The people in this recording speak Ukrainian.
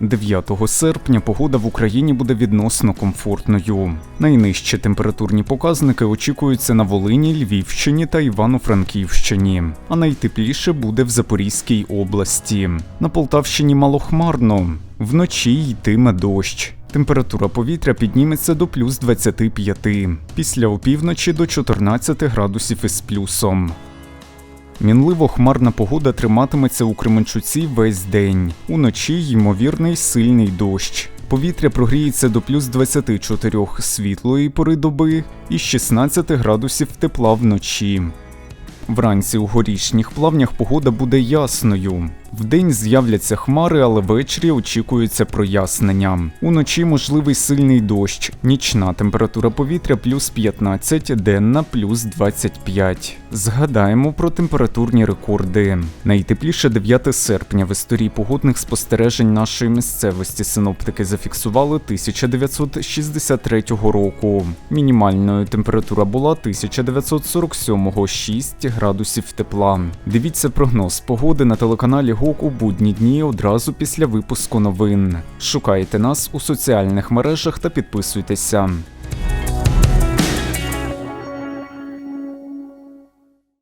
9 серпня погода в Україні буде відносно комфортною. Найнижчі температурні показники очікуються на Волині, Львівщині та Івано-Франківщині, а найтепліше буде в Запорізькій області. На Полтавщині малохмарно. Вночі йтиме дощ. Температура повітря підніметься до плюс 25, після опівночі до 14 градусів із плюсом. Мінливо хмарна погода триматиметься у Кременчуці весь день. Уночі ймовірний сильний дощ. Повітря прогріється до плюс 24 світлої пори доби і 16 градусів тепла вночі. Вранці у горішніх плавнях погода буде ясною. Вдень з'являться хмари, але ввечері очікується прояснення. Уночі можливий сильний дощ. Нічна температура повітря плюс 15, денна плюс 25. Згадаємо про температурні рекорди. Найтепліше 9 серпня в історії погодних спостережень нашої місцевості синоптики зафіксували 1963 року. Мінімальною температура була 1947 6 градусів тепла. Дивіться прогноз погоди на телеканалі ГОК у будні дні одразу після випуску новин. Шукайте нас у соціальних мережах та підписуйтеся.